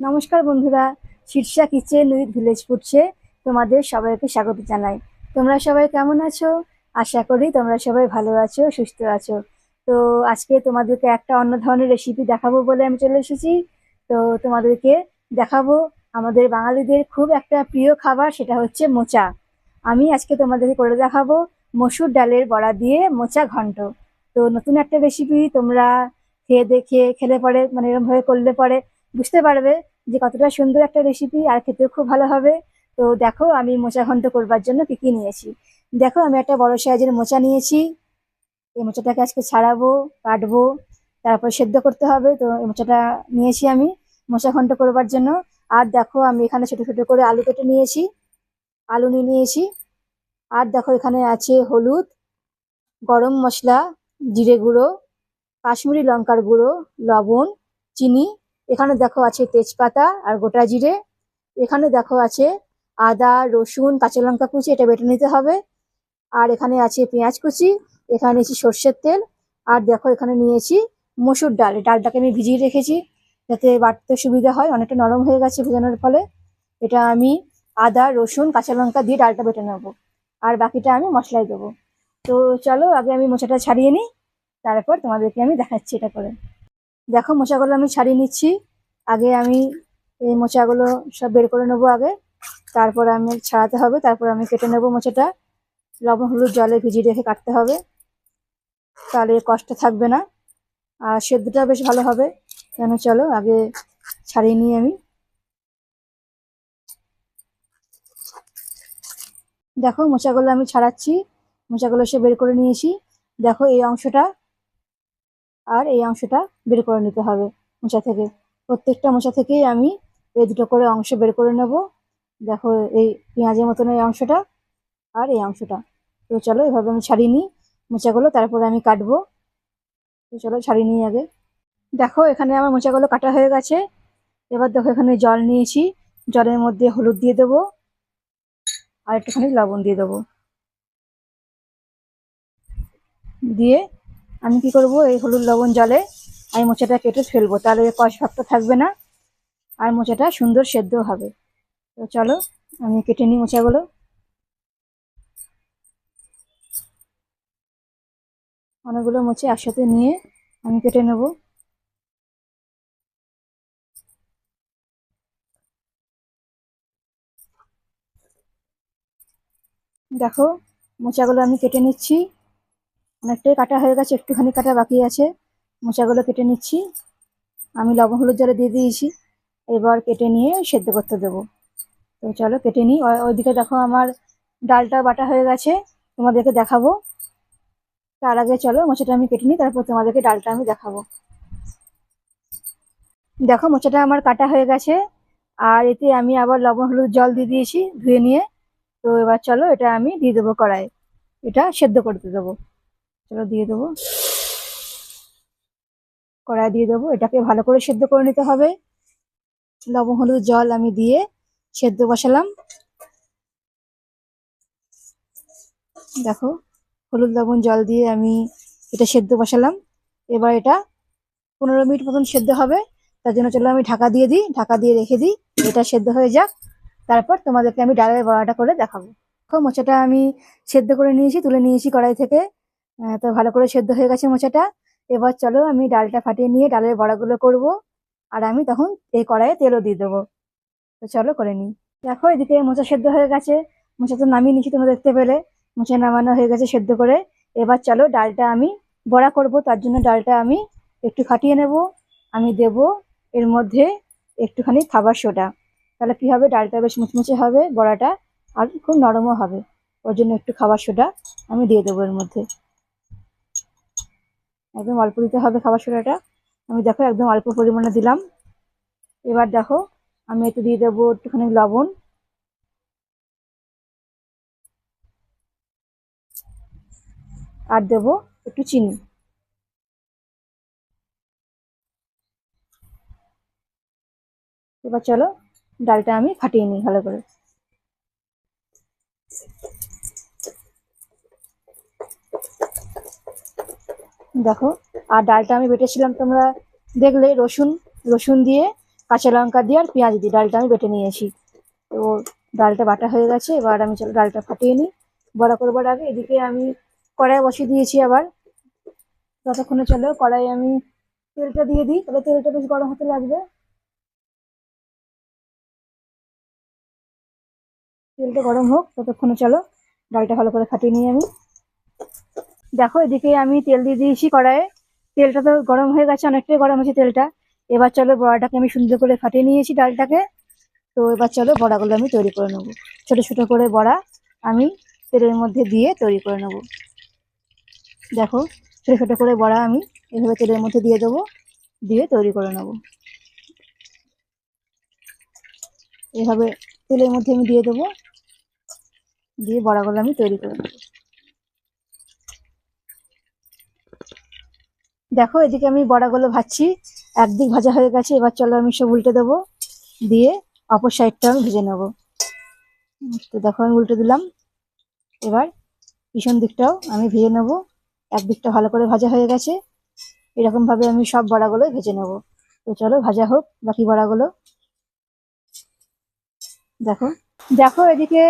নমস্কার বন্ধুরা, Shirsha kitchen with village ফুডসে তোমাদের সবাইকে স্বাগত জানাই। তোমরা সবাই কেমন আছো? আশা করি তোমরা সবাই ভালো আছো, সুস্থ আছো। তো আজকে তোমাদেরকে একটা অন্য ধরনের রেসিপি দেখাবো বলে আমি চলে এসেছি। তো তোমাদেরকে দেখাবো আমাদের বাঙালিদের খুব একটা প্রিয় খাবার, সেটা হচ্ছে মোচা। আমি আজকে তোমাদেরকে করে দেখাবো মসুর ডালের বড়া দিয়ে মোচা ঘন্ট। তো নতুন একটা রেসিপি তোমরা খেয়ে দেখে খেলে পরে মানে এরকমভাবে করলে পরে বুঝতে পারবে যে কতটা সুন্দর একটা রেসিপি আর খেতেও খুব ভালো হবে। তো দেখো, আমি মোচা ঘন্ট করবার জন্য কী কী নিয়েছি। দেখো, আমি একটা বড় সাইজের মোচা নিয়েছি। এই মোচাটাকে আজকে ছাড়াবো, কাটবো, তারপর সেদ্ধ করতে হবে। তো এই মোচাটা নিয়েছি আমি মোচা ঘন্ট করবার জন্য। আর দেখো, আমি এখানে ছোটো ছোটো করে আলু কেটে নিয়েছি। আলু নিয়ে নিয়েছি। আর দেখো, এখানে আছে হলুদ, গরম মশলা, জিরে গুঁড়ো, কাশ্মীরি লঙ্কার গুঁড়ো, লবণ, চিনি এখানে দেখো আছে তেজপাতা আর গোটা জিরে। এখানে দেখো আছে আদা, রসুন, কাঁচা লঙ্কা কুচি, এটা বেটে নিতে হবে। আর এখানে আছে পেঁয়াজ কুচি, এখানে নিয়েছি সর্ষের তেল। আর দেখো এখানে নিয়েছি মসুর ডাল ডালটাকে আমি ভিজিয়ে রেখেছি যাতে বাটতে সুবিধা হয়, অনেকটা নরম হয়ে গেছে ভেজানোর ফলে। এটা আমি আদা, রসুন, কাঁচা লঙ্কা দিয়ে ডালটা বেটে নেব। আর বাকিটা আমি মশলায় দেবো। তো চলো আগে আমি মোচাটা ছাড়িয়ে নিই, তারপর তোমাদেরকে আমি দেখাচ্ছি এটা করে। দেখো মোচাগুলো আমি ছাড়িয়ে নিচ্ছি। আগে আমি এই মোচাগুলো সব বের করে নেব আগে। তারপর আমি ছাড়াতে হবে, তারপর আমি কেটে নেব মোচাটা লবণ, হলুদ জলে ভিজিয়ে রেখে কাটতে হবে। তাহলে কষ্ট থাকবে না। আর সেদ্ধটা বেশ ভালো হবে। কেন চলো, আগে ছাড়িয়ে নিই আমি। দেখো মোচাগুলো আমি ছাড়াচ্ছি। মোচাগুলো সে বের করে নিয়েছি। দেখো, এই অংশটা আর এই অংশটা বের করে নিতে হবে মোচা থেকে। প্রত্যেকটা মোচা থেকেই আমি এই দুটো করে অংশ বের করে নেব। দেখো এই পেঁয়াজের মতন এই অংশটা আর এই অংশটা। তো চলো এভাবে আমি ছাড়িয়ে নিই মোচাগুলো, তারপরে আমি কাটবো। তো চলো ছাড়িয়ে নিই আগে। দেখো এখানে আমার মোচাগুলো কাটা হয়ে গেছে। এবার দেখো এখানে জল নিয়েছি। জলের মধ্যে হলুদ দিয়ে দেবো আর একটুখানি লবণ দিয়ে দেবো। দিয়ে আমি কি করব? এই হলুদ লবণ জলে আমি মোচাটা কেটে ফেলব। তাহলে কষ ভাবটা থাকবে না, আর মোচাটা সুন্দর সেদ্ধ হবে। তো চলো, আমি কেটে নিই মোচাগুলো। অনেকগুলো মোচে একসাথে নিয়ে আমি কেটে নেব। দেখো, মোচাগুলো আমি কেটে নিচ্ছি। অনেকটাই কাটা হয়ে গেছে, একটুখানি কাটা বাকি আছে। মোচাগুলো কেটে নিচ্ছি। আমি লবণ, হলুদ জলে দিয়ে দিয়েছি। এবার কেটে নিয়ে সেদ্ধ করতে দেবো। তো চলো কেটে নিই। ওইদিকে দেখো আমার ডালটা বাটা হয়ে গেছে। তোমাদেরকে দেখাবো। তার আগে চলো মোচাটা আমি কেটে নিই, তারপর তোমাদেরকে ডালটা আমি দেখাবো। দেখো মোচাটা আমার কাটা হয়ে গেছে। আর এতে আমি আবার লবণ, হলুদ জল দিয়ে দিয়েছি ধুয়ে নিয়ে। তো এবার চলো এটা আমি দিয়ে দেবো কড়াই এটা সেদ্ধ করতে দেবো। চলো দিয়ে দেবো। কড়াই দিয়ে দেবো। এটাকে ভালো করে সেদ্ধ করে নিতে হবে। লবণ, হলুদ, জল আমি দিয়ে সেদ্ধ বসালাম। দেখো, হলুদ, লবণ, জল দিয়ে আমি এটা সেদ্ধ বসালাম। এবার এটা পনেরো মিনিট মতন সেদ্ধ হবে। তার জন্য চলো আমি ঢাকা দিয়ে দিই। ঢাকা দিয়ে রেখে দিই। এটা সেদ্ধ হয়ে যাক। তারপর তোমাদেরকে আমি ডালের বড়াটা করে দেখাবো। দেখো, মোচাটা আমি সেদ্ধ করে নিয়েছি, তুলে নিয়েছি কড়াই থেকে। তো ভালো করে সেদ্ধ হয়ে গেছে মোচাটা। এবার চলো আমি ডালটা ফাটিয়ে নিয়ে ডালের বড়াগুলো করব। আর আমি তখন এই কড়াইয়ে তেলও দিয়ে দেবো। তো চলো করে নিই। দেখো, এদিকে মোচা সেদ্ধ হয়ে গেছে। মোচা তো নামিয়ে নিচ্ছি তোমরা দেখতে পেলে। মোচা নামানো হয়ে গেছে সেদ্ধ করে। এবার চলো ডালটা আমি বড়া করব। তার জন্য ডালটা আমি একটু ফাটিয়ে নেব। আমি দেব এর মধ্যে একটুখানি খাবার সোডা। তাহলে কী হবে? ডালটা বেশ মুচমুচে হবে, বড়াটা আর খুব নরমও হবে। ওর জন্য একটু খাবার সোডা আমি দিয়ে দেবো এর মধ্যে। একদম অল্প দিতে হবে খাবার সোডাটা। আমি দেখো একদম অল্প পরিমাণে দিলাম। এবার দেখো, আমি এতে দিয়ে দেবো একটুখানি লবণ। আর দেবো একটু চিনি। এবার চলো ডালটা আমি ফাটিয়ে নিই ভালো করে। দেখো, আর ডালটা আমি বেটেছিলাম তোমরা দেখলে, রসুন রসুন দিয়ে, কাঁচা লঙ্কা দিয়ে আর পেঁয়াজ দিয়ে। ডালটা আমি বেটে নিয়েছি। তো ডালটা বাটা হয়ে গেছে, এবার আমি চলো ডালটা ফাটিয়ে নিই। বড়া করবার আগে এদিকে আমি কড়াই বসিয়ে দিয়েছি আবার। ততক্ষণে চলো কড়াই আমি তেলটা দিয়ে দিই। তাহলে তেলটা বেশ গরম হতে লাগবে। তেলটা গরম হোক, ততক্ষণে চলো ডালটা ভালো করে ফাটিয়ে নিই আমি। দেখো, এদিকে আমি তেল দিয়ে দিয়েছি কড়াইয়ে। তেলটা তো গরম হয়ে গেছে, অনেকটাই গরম হয়েছে তেলটা। এবার চলো বড়াটাকে আমি সুন্দর করে ফাটিয়ে নিয়েছি ডালটাকে। তো এবার চলো বড়াগুলো আমি তৈরি করে নেব। ছোট ছোট করে বড়া আমি তেলের মধ্যে দিয়ে তৈরি করে নেব। দেখো, ছোটো ছোটো করে বড়া আমি এভাবে তেলের মধ্যে দিয়ে দেবো, দিয়ে তৈরি করে নেব। এভাবে তেলের মধ্যে আমি দিয়ে দেবো, দিয়ে বড়াগুলো আমি তৈরি করে নেব। দেখো, এদিকে আমি বড়াগুলো ভাজছি। একদিক ভাজা হয়ে গেছে, এবার চলো আমি সব উল্টে দেবো। দিয়ে অপর সাইডটা আমি ভেজে নেব। তো দেখো, আমি উল্টে দিলাম। এবার পিছন দিকটাও আমি ভেজে নেব। একদিকটা ভালো করে ভাজা হয়ে গেছে। এরকম ভাবে আমি সব বড়াগুলো ভেজে নেব। তো চলো, ভাজা হোক, বাকি বড়াগুলো। দেখো দেখো, এদিকে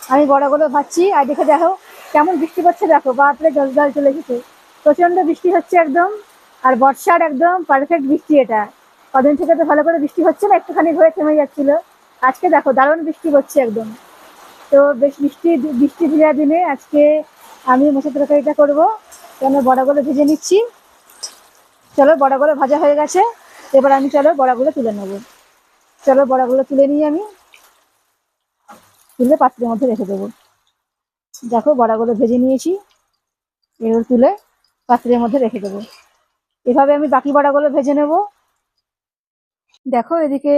আমি বড়াগুলো ভাজছি। আর দেখে দেখো, কেমন বৃষ্টি পড়ছে, দেখো। বাপরে, জল জল চলে এসেছে। প্রচণ্ড বৃষ্টি হচ্ছে একদম, আর বর্ষার একদম পারফেক্ট বৃষ্টি এটা। কদিন থেকে তো ভালো করে বৃষ্টি হচ্ছে না, একটুখানি হয়ে থেমে যাচ্ছিল। আজকে দেখো, দারুণ বৃষ্টি হচ্ছে একদম। তো বেশ বৃষ্টি বৃষ্টি ভিজা দিনে আজকে আমি মশলা তরকারিটা করব। কেন বড়াগুলো ভেজে নিচ্ছি। চলো, বড়াগুলো ভাজা হয়ে গেছে। এবার আমি চলো বড়াগুলো তুলে নেব। চলো, বড়াগুলো তুলে নিয়ে আমি। তুলে পাত্রের মধ্যে রেখে দেবো। দেখো, বড়াগুলো ভেজে নিয়েছি। এবার তুলে পাত্রের মধ্যে রেখে দেবো। এভাবে আমি বাকি বড়াগুলো ভেজে নেব। দেখো, এদিকে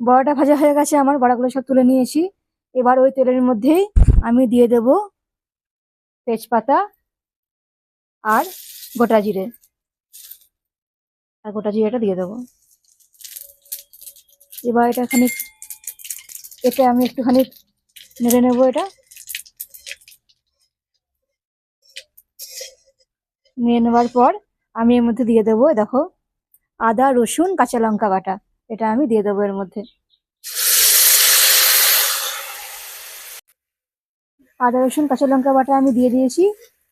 বড়াটা ভাজা হয়ে গেছে, আমার বড়াগুলো সব তুলে নিয়েছি এবার ওই তেলের মধ্যেই আমি দিয়ে দেব তেজপাতা আর গোটা জিরে। আর গোটা জিরেটা দিয়ে দেবো। এবার এটা খানিক এটা আমি একটুখানি নেড়ে নেব এটা। নিয়ে নেওয়ার পর আমি এর মধ্যে দিয়ে দেবো দেখো, আদা, রসুন, কাঁচা লঙ্কা বাটা, এটা আমি দিয়ে দেবো এর মধ্যে। আদা, রসুন, কাঁচা লঙ্কা বাটা আমি দিয়ে দিয়েছি,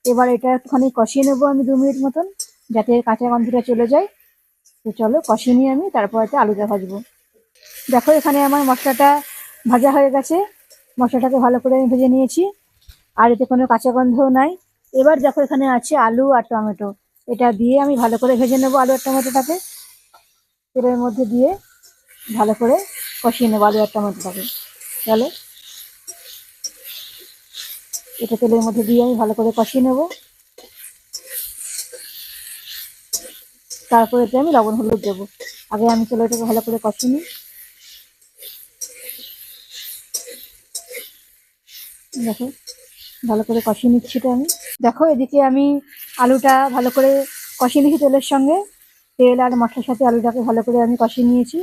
এবার এটা একটুখানি কষিয়ে নেব আমি দু মিনিট মতন, যাতে কাঁচা গন্ধটা চলে যায়। তো চলো, কষিয়ে নিয়ে আমি তারপর এতে আলুটা ভাজবো। দেখো, এখানে আমার মশলাটা ভাজা হয়ে গেছে, মশলাটাকে ভালো করে আমি ভেজে নিয়েছি, আর এতে কোনো কাঁচা গন্ধও নাই। এবার দেখো এখানে আছে আলু আর টমেটো। এটা দিয়ে আমি ভালো করে ভেজে নেব আলু আর টমেটোটাকে। তেলের মধ্যে দিয়ে ভালো করে কষিয়ে নেব আলু আর টমেটোটাকে। চলো এটা তেলের মধ্যে দিয়ে আমি ভালো করে কষিয়ে নেব। তারপরে এতে আমি লবণ হলুদ দেবো। আগে আমি চলো এটাকে ভালো করে কষিয়ে নিই। দেখো, ভালো করে কষিয়ে নিচ্ছি আমি। দেখো, এদিকে আমি আলুটা ভালো করে কষিয়ে নিয়েছি তেলের সঙ্গে। তেল আর মশলার সাথে আলুটাকে ভালো করে আমি কষিয়ে নিয়েছি।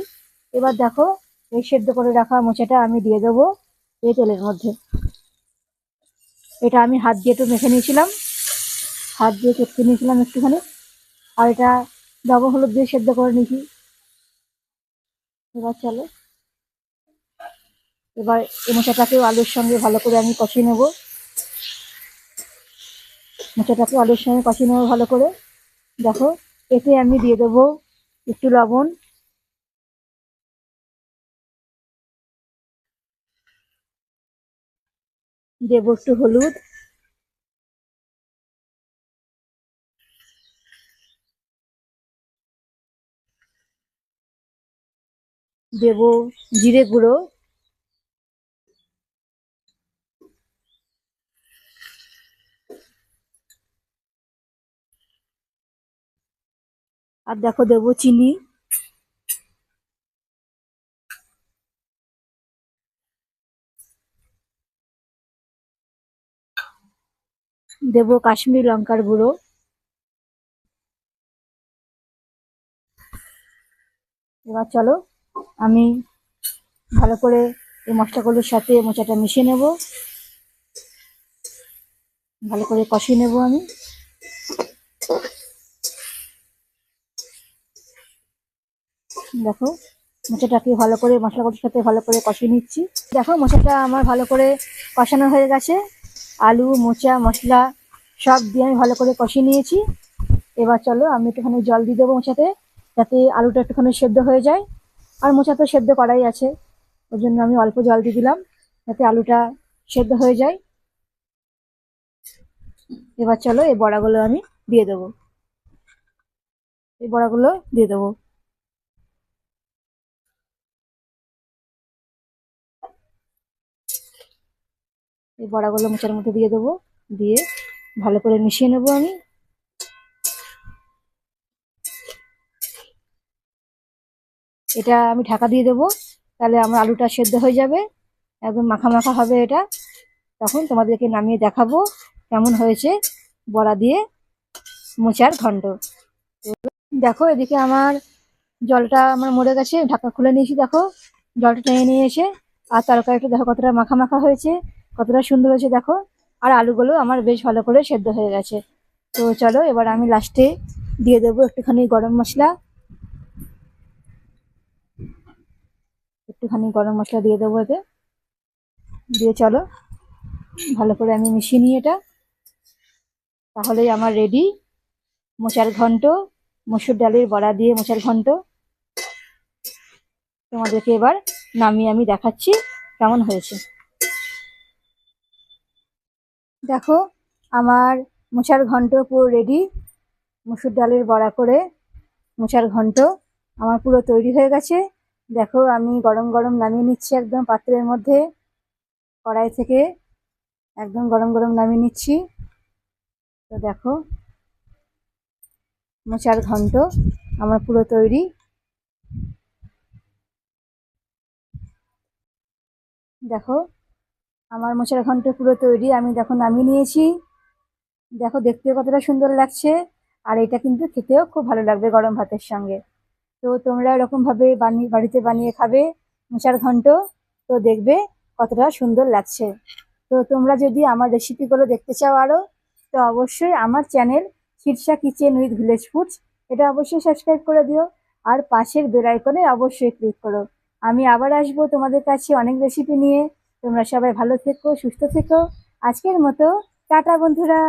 এবার দেখো, এই সেদ্ধ করে রাখা মোচাটা আমি দিয়ে দেবো এই তেলের মধ্যে। এটা আমি হাত দিয়ে একটু মেখে নিয়েছিলাম। হাত দিয়ে চটকে নিয়েছিলাম একটুখানি। আর এটা লবণ হলুদ দিয়ে সেদ্ধ করে নিয়েছি। এবার চলো। এবার এই মোচাটাকেও আলুর সঙ্গে ভালো করে আমি কষিয়ে নেব। মোচাটাকে আলুর সঙ্গে কষিয়ে নেব ভালো করে। দেখো, এতে আমি দিয়ে দেবো একটু লবণ। দেব একটু হলুদ। দেব জিরে গুঁড়ো। আর দেখো দেবো চিনি। দেবো কাশ্মীরি লঙ্কার গুঁড়ো। এবার চলো, আমি ভালো করে এই মশলাগুলোর সাথে মোচাটা মিশিয়ে নেব। ভালো করে কষিয়ে নেব আমি। দেখো মোচাটাকে ভালো করে মশলাগুলোর সাথে ভালো করে কষিয়ে নিচ্ছি। দেখো মোচাটা আমার ভালো করে কষানো হয়ে গেছে। আলু, মোচা, মশলা সব দিয়ে আমি ভালো করে কষিয়ে নিয়েছি। এবার চলো, আমি একটুখানি জল দিয়ে দেবো মোচাতে যাতে আলুটা একটুখানি সেদ্ধ হয়ে যায়। আর মোচা তো সেদ্ধ করাই আছে ওই জন্য আমি অল্প জল দিয়ে দিলাম, যাতে আলুটা সেদ্ধ হয়ে যায়। এবার চলো, এই বড়াগুলো আমি দিয়ে দেবো। এই বড়াগুলো দিয়ে দেবো। এই বড়াগুলো মোচার মধ্যে দিয়ে দেবো। দিয়ে ভালো করে মিশিয়ে নেব আমি। এটা আমি ঢাকা দিয়ে দেবো। তাহলে আমার আলুটা সেদ্ধ হয়ে যাবে। একদম মাখা মাখা হবে এটা। তখন তোমাদেরকে নামিয়ে দেখাবো কেমন হয়েছে বড়া দিয়ে মোচার ঘন্ট দেখো এদিকে আমার জলটা আমার মরে গেছে। ঢাকা খুলে নিয়েছি, দেখো। জলটা টেনে নিয়ে এসে, আর তরকারিটা দেখো কতটা মাখা মাখা হয়েছে। কতটা সুন্দর হয়েছে দেখো। আর আলুগুলো আমার বেশ ভালো করে সেদ্ধ হয়ে গেছে। তো চলো, এবার আমি লাস্টে দিয়ে দেবো একটুখানি গরম মশলা। একটুখানি গরম মশলা দিয়ে দেবো এতে। দিয়ে চলো, ভালো করে আমি মিশিয়ে নিই এটা। তাহলেই আমার রেডি মোচার ঘন্ট, মসুর ডালের বড়া দিয়ে মোচার ঘন্ট। তোমাদেরকে এবার নামিয়ে আমি দেখাচ্ছি কেমন হয়েছে। দেখো, আমার মোচার ঘন্ট পুরো রেডি মসুর ডালের বড়া করে মোচার ঘন্ট আমার পুরো তৈরি হয়ে গেছে। দেখো, আমি গরম গরম নামিয়ে নিচ্ছি একদম পাত্রের মধ্যে। কড়াই থেকে একদম গরম গরম নামিয়ে নিচ্ছি। তো দেখো মোচার ঘন্ট আমার পুরো তৈরি। দেখো আমার মোচার ঘন্ট পুরো তৈরি, আমি দেখো নামিয়ে নিয়েছি। দেখো দেখতেও কতটা সুন্দর লাগছে, আর এটা কিন্তু খেতেও খুব ভালো লাগবে গরম ভাতের সঙ্গে। তো তোমরা এরকমভাবে বানিয়ে, বাড়িতে বানিয়ে খাবে মোচার ঘন্ট, তো দেখবে কতটা সুন্দর লাগছে। তো তোমরা যদি আমার রেসিপিগুলো দেখতে চাও আরও তো অবশ্যই আমার channel Shirsha kitchen with village foods এটা অবশ্যই সাবস্ক্রাইব করে দিও। আর পাশের বেল আইকনে অবশ্যই ক্লিক করো। আমি আবার আসব তোমাদের কাছে অনেক রেসিপি নিয়ে। তোমরা সবাই ভালো থেকো সুস্থ থেকো। আজকের মতো টাটা বন্ধুরা।